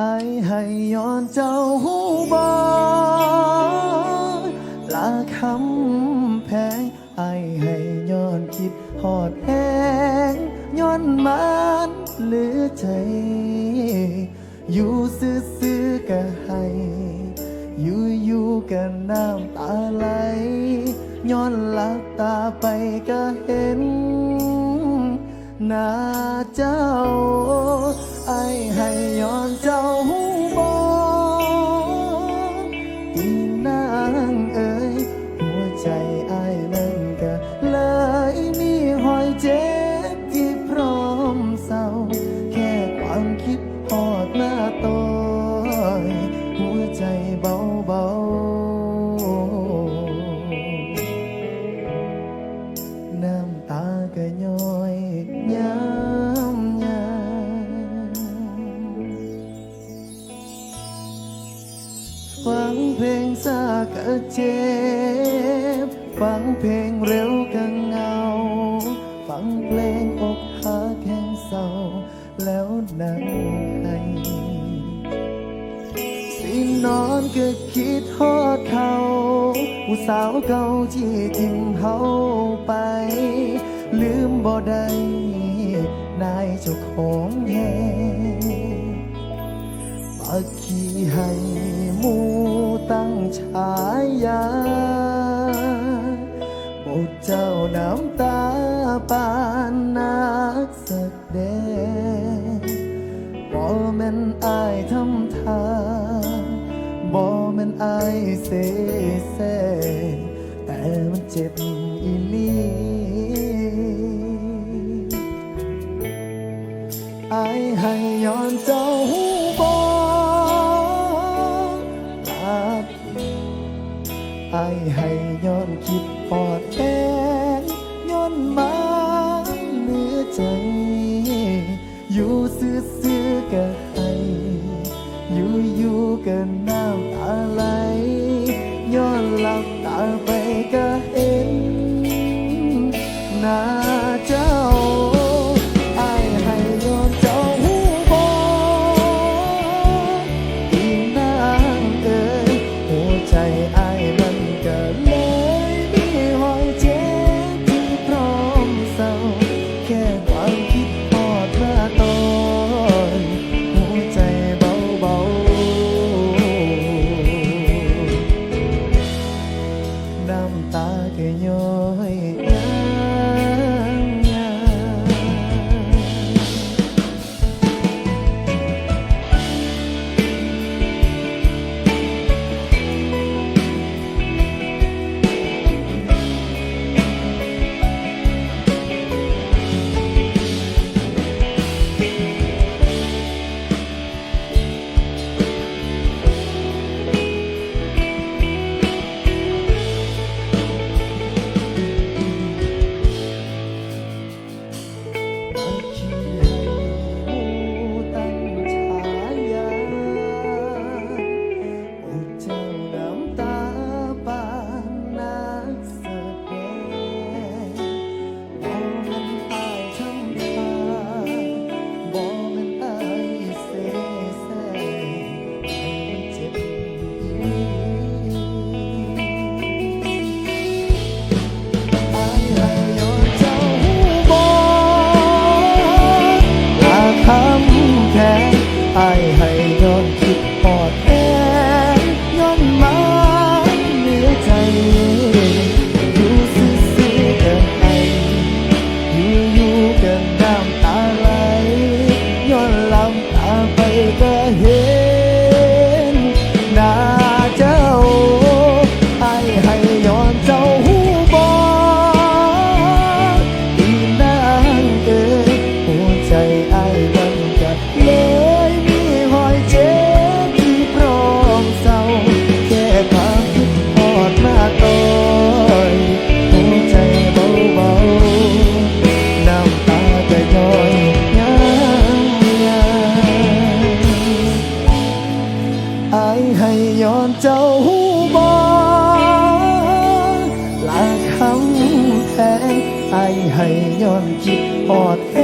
อายให้ย้อนเจ้าหูบอลาคำแพงอายให้ย้อนคิดหอดแหงย้อนมันเหลือใจ อยู่ซื่อๆก็ให้ อยู่อยู่กันน้ำตาไหลย้อนลับตาไปก็เห็นหน้าเจ้า ไอให้ย้อน เบาน้ำตาก็ย้อยย้ำยามฟังเพลงซาก็เจ็บ ฟังเพลงเร็วก็เงา ฟังเพลงอกหักแห่งเศร้า แล้วนั่งให้ นอนก็คิดฮอดเขาผู้สาวเก่าที่ทิ้งเฮาไป ลืมบ่ได้นายเจ้าของแฮปากขี้ให้หมูตั้งฉายาบทเจ้าน้ำตาปานนักแดงบ่แม่นอายทำทาง อายเสแสร้งแต่มันเจ็บ น้ำตาแค่ย้อยยาง แพงอให้ย้อนคิดหอดแห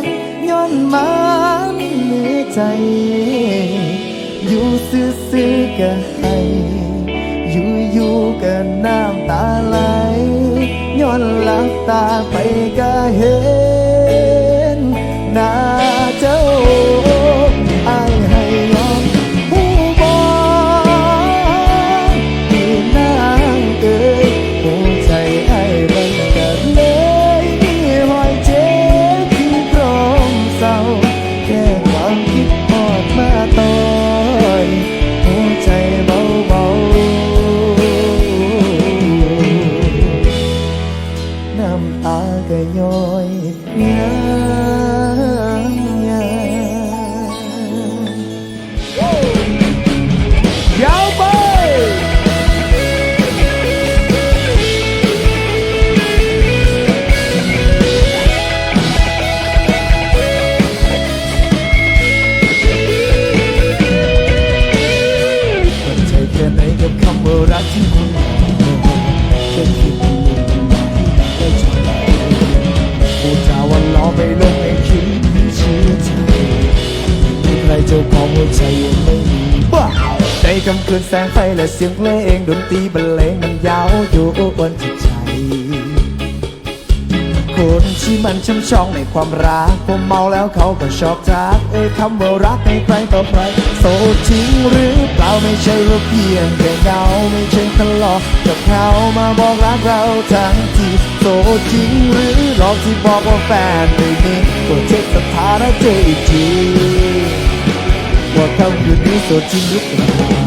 งย้อนมันเหนือใจ อยู่ซื่อๆก็ให้อยู่อยู่ก็น้ำตาไหลย้อนหลับตาไปก็เห็น ในคำคืนแสงไฟและเสียงเพลงดนตรีบรรเลงมันยาวอยู่บนจิตใจ คนที่มันช่ำชองในความรักผมเมาแล้วเขาก็ชอบทักเอ้ยคำว่ารักให้ใครต่อใครโสดจริงหรือเปล่าไม่ใช่ว่าเพียงแค่เงาไม่ใช่ทะเลาะกับเขามาบอกรักเราทั้งทีโสดจริงหรือหลอกที่บอกว่าแฟนไม่มีก็เช็คสถานะเจออีกทีว่าคำคืนนี้โสดจริงหรือเปล่า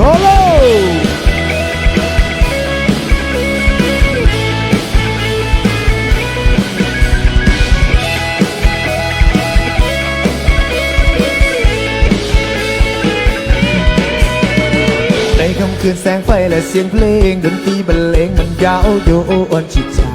โลในค่ำคืนแสงไฟและเสียงเพลง ดนตรีบรรเลงมันยาวโยอ่อนจิตใจ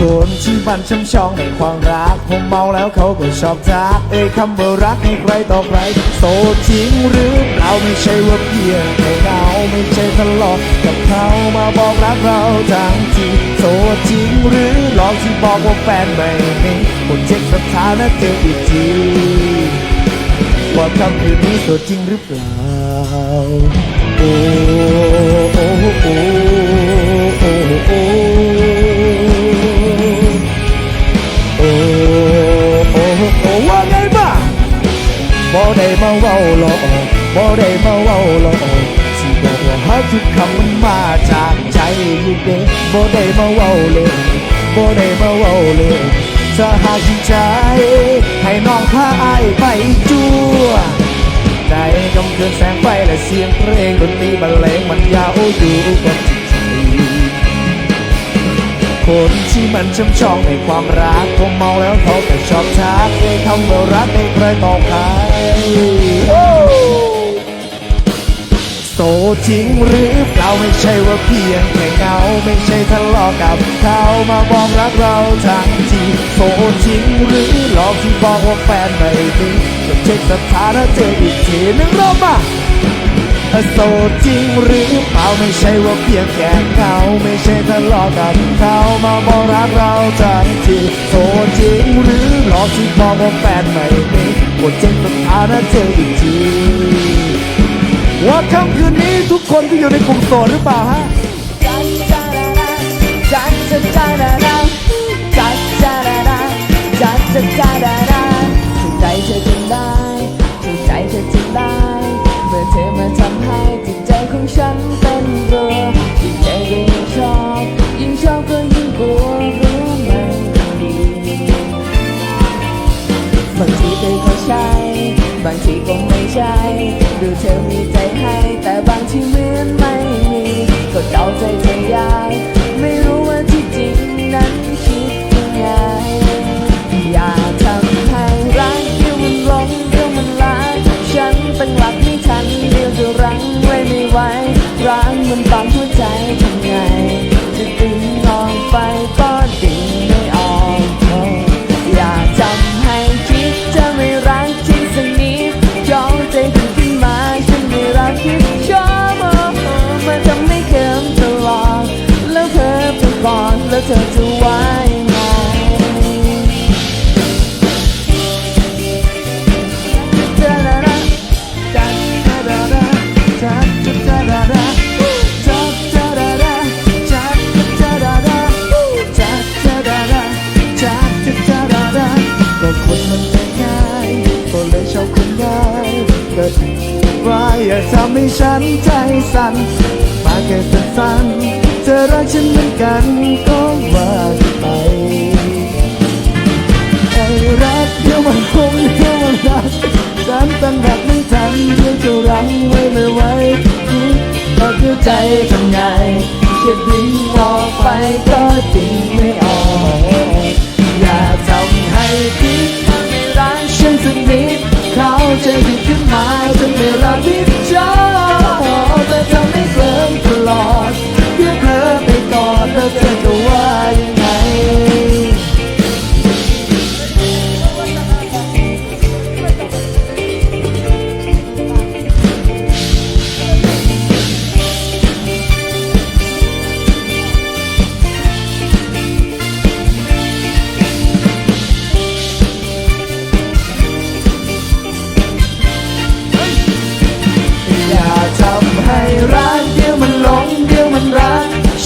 คนที่มันช่ำชองในความรัก ผมเมาแล้วเขาก็ชอบทักเอ้ยคำว่ารักให้ใครต่อใคร โสดจริงหรือเปล่าไม่ใช่ว่าเพียงแค่เงาไม่ใช่ทะเลาะกับเขามาบอกรักเราทั้งทีโสดจริงหรือหลอกที่บอกว่าแฟนไม่มีคนเช็คสถานะเจออีกทีว่าคำคืนนี้โสดจริงหรือเปล่าโอ้โอ้โอ้โอ้ บ่ได้มาเว้าหลอกบ่ได้มาเว้าหลอกสิบอกว่าฮักทุกคำมันมาจากใจอยู่เด้บ่ได้มาเว้าเลยบ่ได้มาเว้าเลยถ้าหากจริงใจ ให้น้องพาอายไปจั่วในกำคืนแสงไฟและเสียงเพลงดนตรีบรรเลงมันยาวอยู่บนจิตใจ คนที่มันช่ำชองในความรักผมเมาแล้วเขาก็ชอบทักเอ้ยคำว่ารักให้ใครต่อใครโอ้โสดจริงหรือเปล่าไม่ใช่ว่าเพียงแค่เงา ไม่ใช่ทะเลาะกับเขามาบอกรักเราทั้งทีโสดจริงหรือหลอกที่บอกว่าแฟนไม่มีก็เช็คสถานะเจออีกทีหนึ่งรอบมา โสดจริงหรือเปล่าไม่ใช่ว่าเพียงแค่เขาไม่ใช่ทะเลาะกับเขามาบอกรักเราทันทีโสดจริงหรือหลอกที่บอกว่าแฟนไม่มีกดเช็คสถานะเจออีกทีว่าค่ำคืนนี้ทุกคนที่อยู่ในกลุ่มโสดหรือเปล่าฮะถูกใจเธอจ I'll take ฉันใจสั่นมาแค่สั้นๆเธอรักฉันเหมือนกันก็ว่าไปไอ้รักเดี๋ยวมันคงเดี๋ยวมันรักฉันตั้งรักไม่ทันเดี๋ยวจะรั้งไว้ไม่ไหวก็คือใจทำไงแค่ดิ้นออกไปก็ดิ้นไม่ออกอย่าทำให้คิดว่าไม่รักฉันสักนิดเขาจะผิดขึ้นมาจนไม่รักที่ชอบ ทำให้เพิ่มตลอดเพื่อเธอไปก่อนแล้วเธอจะ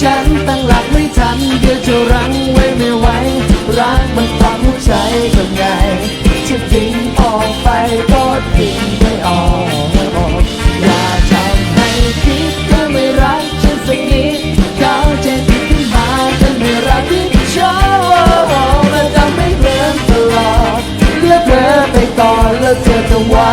ฉันตั้งหลักไม่ทันเดี๋ยวจะรั้งไว้ไม่ไหวรักมันความหัวใจทำไงจะทิ้งออกไปก็ทิ้งไม่ออกอย่าทำให้คิดว่าไม่รักฉันสักนิดเขาจะติดขึ้นมาจนไม่รักที่ชอบและทำให้เริ่มตลอดเลือกเธอไปก่อนแล้วเธอจะว่า